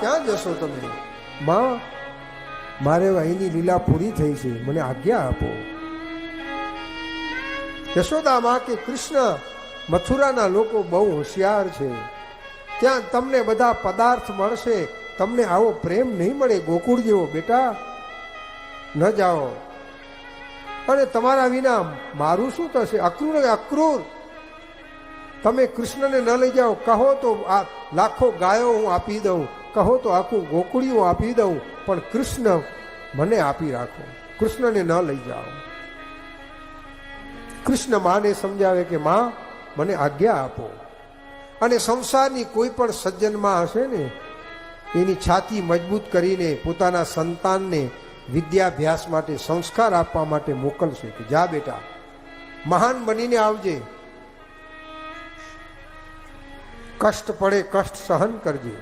ક્યાં જશો તમે? માં, મારે અહીંની લીલા પૂરી થઈ છે. મને આજ્ઞા આપો. યશોદામાં કે કૃષ્ણ, મથુરાના લોકો બહુ હોશિયાર છે. ત્યાં તમને બધા પદાર્થ મળશે. તમને આવો પ્રેમ નહીં મળે, ગોકુળ જેવો બેટા. ન જાઓ. અને તમારા વિના મારું શું થશે? અક્રૂર અક્રૂર. તમે કૃષ્ણને ન લઈ જાઓ, કહો તો આ લાખો ગાયો હું આપી દઉં, કહો તો આખું ગોકુળિયું આપી દઉં, પણ કૃષ્ણ મને આપી રાખો. કૃષ્ણને ન લઈ જાઓ. કૃષ્ણ માને સમજાવે કે માં, મને આજ્ઞા આપો. અને સંસારની કોઈ પણ સજ્જનમાં હશે ને, એની છાતી મજબૂત કરીને પોતાના સંતાનને વિદ્યાભ્યાસ માટે, સંસ્કાર આપવા માટે મોકલશે કે, જા બેટા, મહાન બનીને આવજે. કષ્ટ પડે કષ્ટ સહન કરજે.